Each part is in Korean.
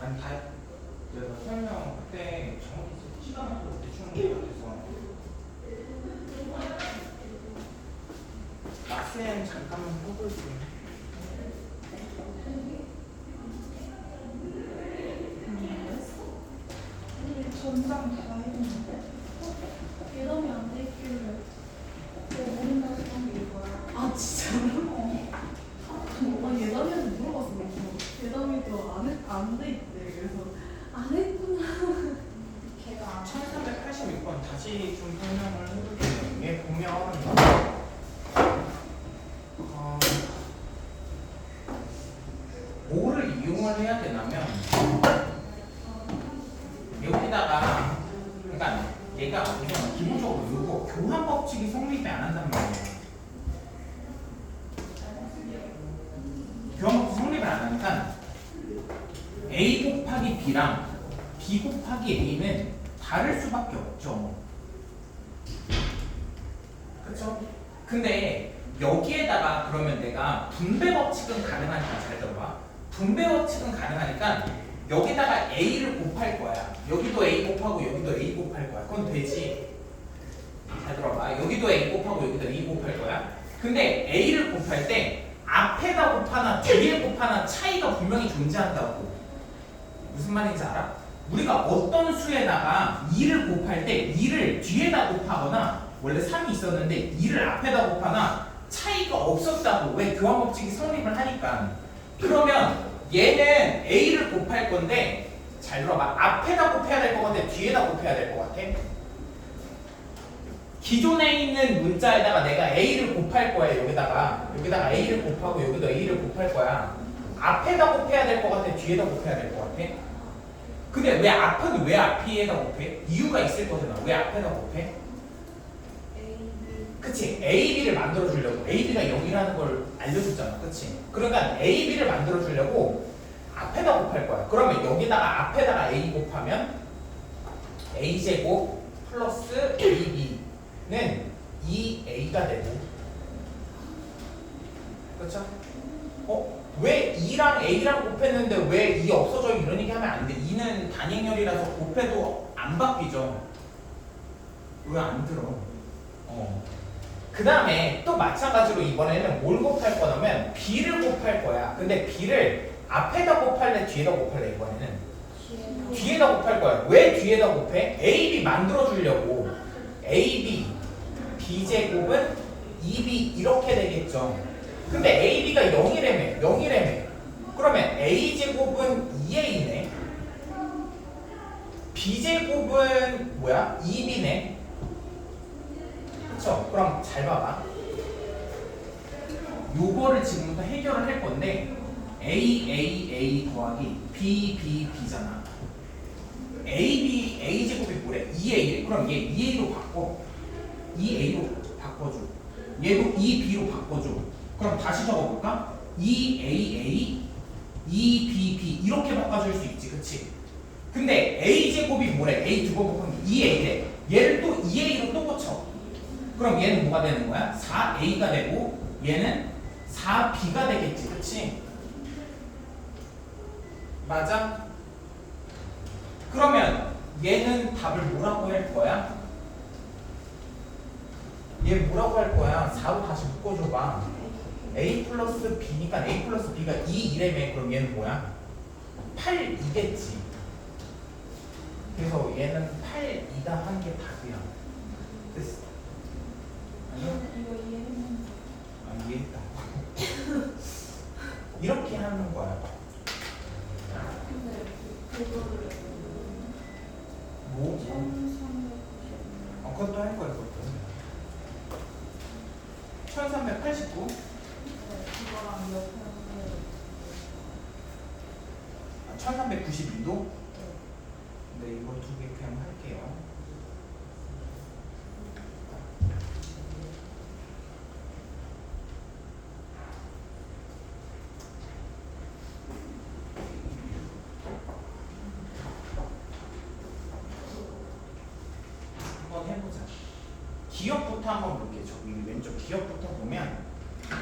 아니 다 해볼게요. 전장 다 했는데? 예담이 안 돼 있길래 내 모른다고 한게 이거야. 아 진짜로? 어. 아 예담이한테 물어봤어. 그래서 예담이도 안안 돼 있대. 그래서 안 했구나. 걔가 1386번 다시 좀 설명을 해볼게요. 이게 보면 어, 뭐를 이용을 해야 되냐면 여기다가 그러니까 얘가 우선 기본적으로 이거 교환 법칙이 성립이 안 한단 말이에요. 교환 법칙 성립을 안 하니까 a 곱하기 b랑 b 곱하기 a는 다를 수밖에 없죠. 그렇죠? 근데 여기에다가 그러면 내가 분배 법칙은 가능하니까 잘 들어봐. 분배 법칙은 가능하니까 여기다가 a를 곱할 거야. 여기도 a 곱하고 여기도 a 곱할 거야. 그건 되지. 잘 들어봐. 여기도 a 곱하고 여기도 a 곱할 거야. 근데 a를 곱할 때 앞에다 곱하나 뒤에 곱하나 차이가 분명히 존재한다고. 무슨 말인지 알아? 우리가 어떤 수에다가 2를 곱할 때 2를 뒤에다 곱하거나 원래 3이 있었는데 2를 앞에다 곱하나 차이가 없었다고 왜 교환 법칙이 성립을 하니까. 그러면 얘는 a를 곱할 건데 잘 들어봐. 앞에다 곱해야 될 것 같아? 뒤에다 곱해야 될 것 같아? 기존에 있는 문자에다가 내가 a를 곱할 거야 여기다가. 여기다가 a를 곱하고 여기도 a를 곱할 거야. 앞에다 곱해야 될 것 같아? 뒤에다 곱해야 될 것 같아 근데 왜 앞은 왜 앞에다 곱해? 이유가 있을 거잖아 왜 앞에다 곱해? 그치 A, B를 만들어 주려고 A, B가 여기라는 걸 알려줬잖아 그치 그러니까 A, B를 만들어 주려고 앞에다 곱할 거야 그러면 여기다가 앞에다가 A 곱하면 A제곱 플러스 AB는 2A가 되고 그쵸? 어? 왜 2랑 A랑 곱했는데 왜 2 없어져 이런 얘기 하면 안 돼. 2는 단행열이라서 곱해도 안 바뀌죠. 왜 안 들어? 어. 그 다음에 또 마찬가지로 이번에는 뭘 곱할 거냐면 B를 곱할 거야. 근데 B를 앞에다 곱할래 뒤에다 곱할래 이번에는? 뒤에다 곱할 거야. 왜 뒤에다 곱해? A, B 만들어 주려고. A, B, B 제곱은 2B 이렇게 되겠죠. 근데 AB가 0이래매 0이래매. 그러면 A제곱은 2A네. B제곱은 뭐야? 2B네. 그쵸? 그럼 잘 봐봐. 요거를 지금부터 해결을 할 건데 A, A, A 더하기 B, B, B잖아. A, B, A제곱이 뭐래? 2A 그럼 얘 2A로 바꿔. 2A로 바꿔줘. 얘도 2B로 바꿔줘 그럼 다시 적어볼까? 2AA, 2BB 이렇게 바꿔줄 수 있지, 그치? 근데 A제곱이 뭐래? A 두 번 곱하면 2A래. 얘를 또 2A로 또 고쳐. 그럼 얘는 뭐가 되는 거야? 4A가 되고 얘는 4B가 되겠지, 그치? 맞아? 그러면 얘는 답을 뭐라고 할 거야? 얘 뭐라고 할 거야? 4로 다시 묶어줘봐. A 플러스 B니까 A 플러스 B가 2 이래매 그럼 얘는 뭐야? 8 2겠지. 그래서 얘는 8 2다 한 게 답이야. 됐어. 아니요? 이거 이해했는데. 아, 이해했다. 이렇게 하는 거야. 근데 그거를 뭐? 1390. 어, 그것도 할 거야, 그것도. 1389? 그거랑 옆에 아, 1392도? 네, 이거 두 개 그냥 할게요. 한번 해보자. 기억부터 한번 볼게요. 저기 왼쪽 기억부터 보면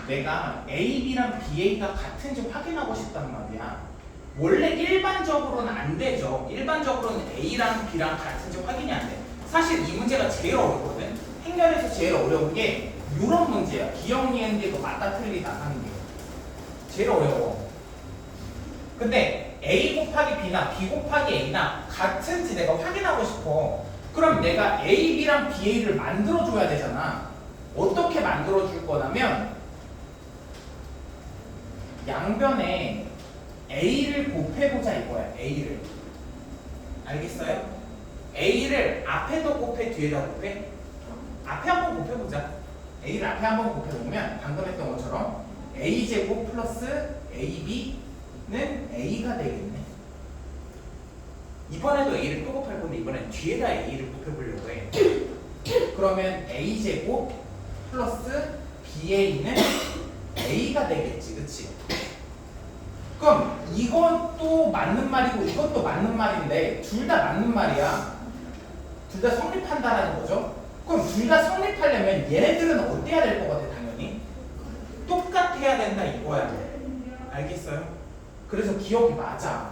내가 A, B랑 BA가 같은지 확인하고 싶단 말이야. 원래 일반적으로는 안 되죠. 일반적으로는 A랑 B랑 같은지 확인이 안 돼. 사실 이 문제가 제일 어렵거든. 행렬에서 제일 어려운 게 이런 문제야. 기억 니은데도 맞다 틀리다 하는 게 제일 어려워. 근데 A 곱하기 B나 B 곱하기 A나 같은지 내가 확인하고 싶어. 그럼 내가 A, B랑 BA를 만들어줘야 되잖아. 어떻게 만들어줄 거냐면 양변에 A를 곱해보자 이거야. A를. 알겠어요? A를 앞에도 곱해 뒤에다 곱해? 앞에 한번 곱해보자. A를 앞에 한번 곱해보면 방금 했던 것처럼 A제곱 플러스 AB는 A가 되겠네. 이번에도 A를 또 곱할 건데 이번엔 뒤에다 A를 곱해보려고 해. 그러면 A제곱 플러스 BA는 A가 되겠지, 그치? 그럼 이것도 맞는 말이고 이것도 맞는 말인데 둘 다 맞는 말이야. 둘 다 성립한다라는 거죠. 그럼 둘 다 성립하려면 얘네들은 어때야 될 것 같아, 당연히? 똑같아야 된다 이거야. 알겠어요? 그래서 기억이 맞아.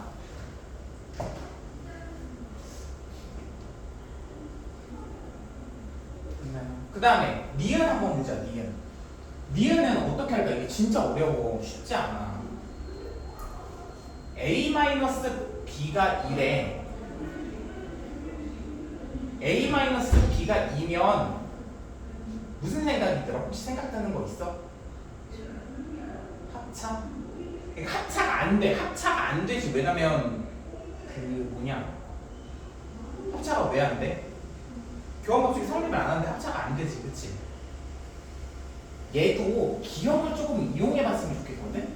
그 다음에 니은 한번 보자 니은 니은은 어떻게 할까 이게 진짜 어려워 쉽지 않아 a-b가 1에 a-b가 2면 무슨 생각이 들어? 혹시 생각나는 거 있어? 합차? 그러니까 합차가 안 돼. 합차가 안 되지. 왜냐면 그 뭐냐? 합차가 왜 안 돼? 교환 법칙이 성립을 안 하는데 합차가 안 되지, 그치? 얘도 기억을 조금 이용해 봤으면 좋겠거든?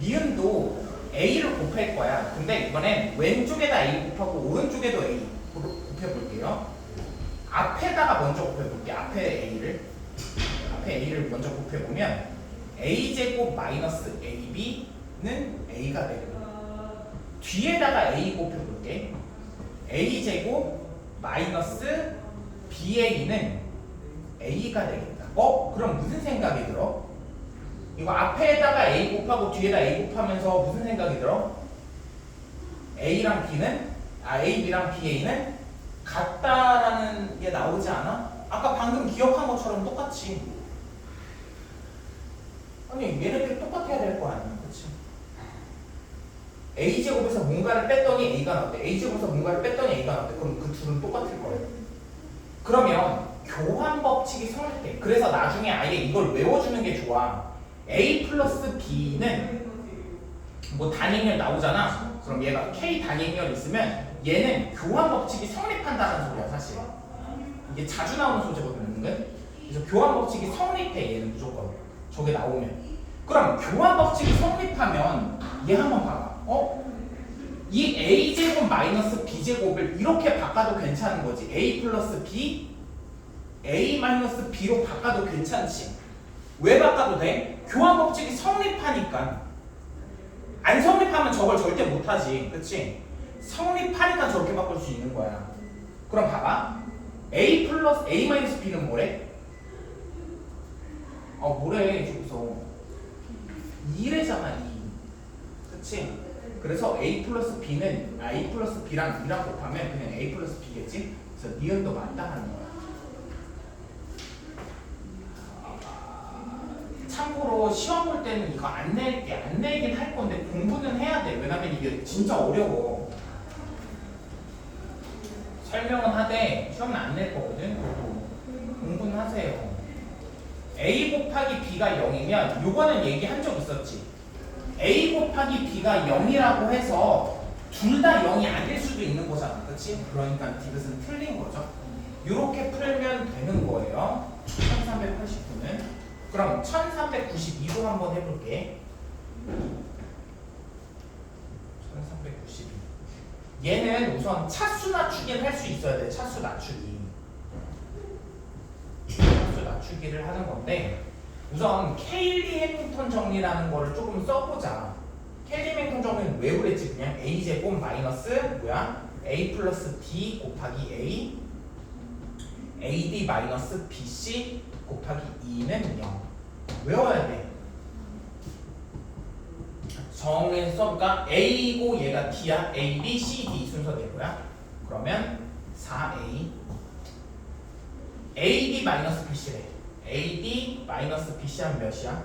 니은도 A를 곱할 거야. 근데 이번엔 왼쪽에다 A 곱하고 오른쪽에도 A 곱해볼게요. 앞에다가 먼저 곱해볼게. 앞에 A를. 앞에 A를 먼저 곱해보면 A제곱 마이너스 AB는 A가 되고 뒤에다가 A 곱해볼게. A제곱 마이너스 BA는 A가 되겠다. 어? 그럼 무슨 생각이 들어? 이거 앞에다가 A 곱하고 뒤에다 A 곱하면서 무슨 생각이 들어? A랑 B는 아 A, B랑 BA는 같다라는 게 나오지 않아? 아까 방금 기억한 것처럼 똑같이 아니 얘네들이 똑같아야 될 거 아니야 그치? A제곱에서 뭔가를 뺐더니 A가 나왔대 A제곱에서 뭔가를 뺐더니 A가 나왔대 그럼 그 둘은 똑같을 거예요 그러면 교환 법칙이 성립돼. 그래서 나중에 아예 이걸 외워주는 게 좋아. A 플러스 B는 뭐 단행열 나오잖아. 그럼 얘가 K 단행열 있으면 얘는 교환 법칙이 성립한다는 소리야 사실. 이게 자주 나오는 소재거든요. 은근. 그래서 교환 법칙이 성립해 얘는 무조건. 저게 나오면. 그럼 교환 법칙이 성립하면 얘 한번 봐봐. 어? 이 a제곱 마이너스 b제곱을 이렇게 바꿔도 괜찮은 거지. a 플러스 b, a 마이너스 b로 바꿔도 괜찮지. 왜 바꿔도 돼? 교환 법칙이 성립하니까. 안 성립하면 저걸 절대 못하지. 그치? 성립하니까 저렇게 바꿀 수 있는 거야. 그럼 봐봐. a 플러스 a 마이너스 b는 뭐래? 어, 뭐래, 저기서. 2래잖아, 2. 그치? 그래서 a 플러스 b는 아, a 플러스 b랑 2랑 곱하면 그냥 a 플러스 b겠지? 그래서 니은도 맞다 하는 거야. 참고로 시험 볼 때는 이거 안 낼 게 안 내긴 할 건데 공부는 해야 돼. 왜냐면 이게 진짜 어려워. 설명은 하되 시험은 안 낼 거거든. 공부는 하세요. a 곱하기 b가 0이면 요거는 얘기한 적 있었지. a 곱하기 b가 0이라고 해서 둘 다 0이 아닐 수도 있는 거잖아. 그렇지? 그러니까 디귿은 틀린 거죠. 이렇게 풀면 되는 거예요. 1389는. 그럼 1392도 한번 해볼게. 1392. 얘는 우선 차수 낮추기는 할수 있어야 돼. 차수 낮추기. 차수 낮추기를 하는 건데 우선 케일리 해밍턴 정리라는 거를 조금 써보자. 케일리 해밍턴 정리는 왜 그랬지? 그냥 a 제곱 마이너스 뭐야? a 플러스 b 곱하기 a ad 마이너스 bc 곱하기 2는 0. 외워야 돼. 정해서 그러니까 A고 얘가 D야. A, B, C, D 순서대로야. 그러면 4A AD 마이너스 BC래. AD 마이너스 BC 하면 몇이야?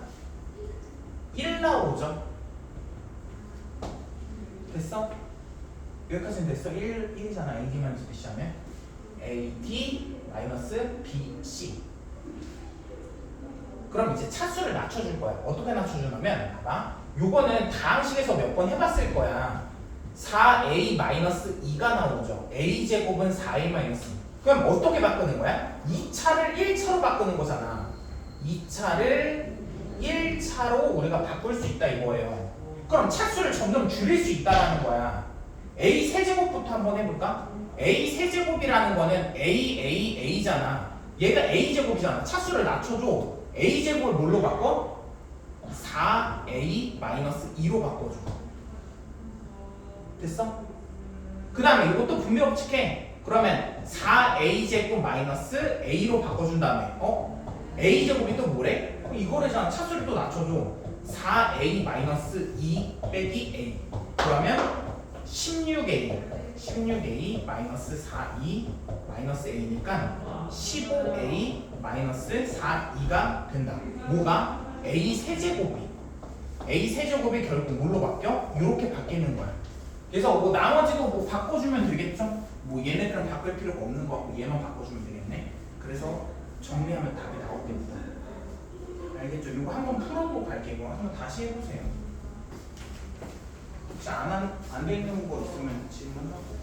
1 나오죠? 됐어? 여기까지는 됐어? 1, 1이잖아. AD 마이너스 BC 하면 AD 마이너스 BC 그럼 이제 차수를 낮춰줄 거야. 어떻게 낮춰주냐면 봐봐. 요거는 다항식에서 몇 번 해봤을 거야. 4a 2가 나오죠. a 제곱은 4a 2. 그럼 어떻게 바꾸는 거야? 2차를 1차로 바꾸는 거잖아. 2차를 1차로 우리가 바꿀 수 있다 이거예요. 그럼 차수를 점점 줄일 수 있다라는 거야. A 세제곱부터 한번 해볼까? a 세제곱이라는 거는 a a a잖아. 얘가 a 제곱이잖아. 차수를 낮춰줘. a 제곱을 뭘로 바꿔? 4a 2로 바꿔줘. 됐어? 그 다음에 이것도 법칙해. 그러면 4a 제곱 마이너스 a로 바꿔준 다음에 어? a 제곱이 또 뭐래? 어, 이거래잖아. 차수를 또 낮춰줘. 4a 마이너스 2 빼기 a. 그러면 16a 16a 마이너스 4e 마이너스 a니까 15a 마이너스 4e가 된다. 뭐가? a 세제곱이 a 세제곱이 결국 뭘로 바뀌어? 이렇게 바뀌는 거야. 그래서 뭐 나머지도 뭐 바꿔주면 되겠죠? 뭐 얘네들은 바꿀 필요가 없는 거 같고 얘만 바꿔주면 되겠네. 그래서 정리하면 답이 나올 겁니다. 알겠죠? 이거 한번 풀어보고 갈게요. 한번 다시 해보세요. 혹시 안안돼 있는 거 있으면 질문하고.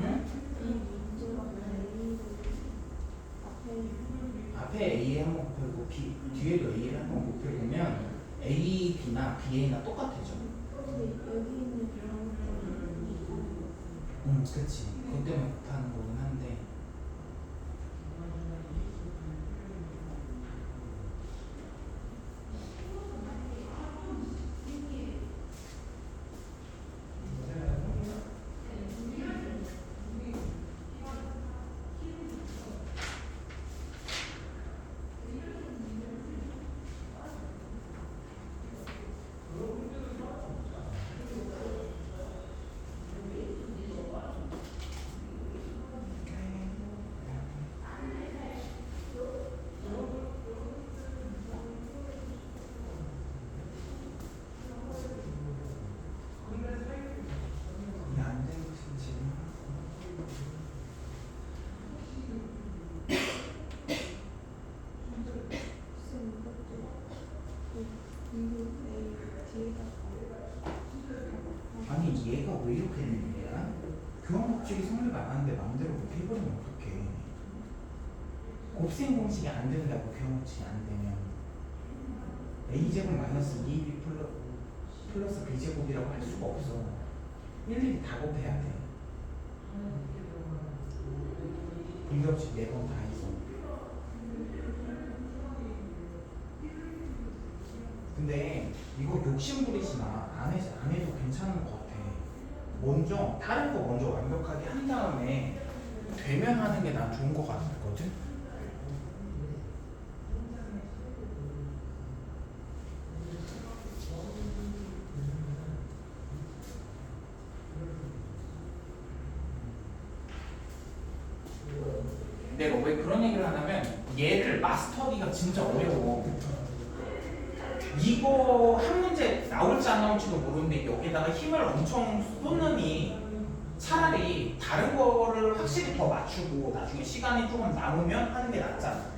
응? 앞에 A에 한 번 곱해보고 B 뒤에도 A를 한 번 곱해보면 A, B나 BA나 똑같아져. 응, 그렇지. 그것 때문에 곱하는 거긴 한데. 이게 안 되는 것은 지금 아니 얘가 왜 이렇게 되는 거야? 교환 법칙이 성립 안 하는데 마음대로 그렇게 해버리면 어떡해 곱셈 공식이 안 된다고 교환 법칙이 안 되면 a 제곱 마이너스 2b 플러, 플러스 b 제곱이라고 할 수가 없어 일일이 다 곱해야 돼 분배법칙 네번 다 근데 이거 욕심 부리지 마. 안, 해, 안 해도 괜찮은 것 같아. 먼저 다른 거 먼저 완벽하게 한 다음에 되면 하는 게 난 좋은 것 같거든. 내가 왜 그런 얘기를 하냐면 얘를 마스터하기가 진짜 어려워. 이거 한 문제 나올지 안 나올지도 모르는데 여기다가 힘을 엄청 쏟느니 차라리 다른 거를 확실히 더 맞추고 나중에 시간이 조금 남으면 하는 게 낫잖아.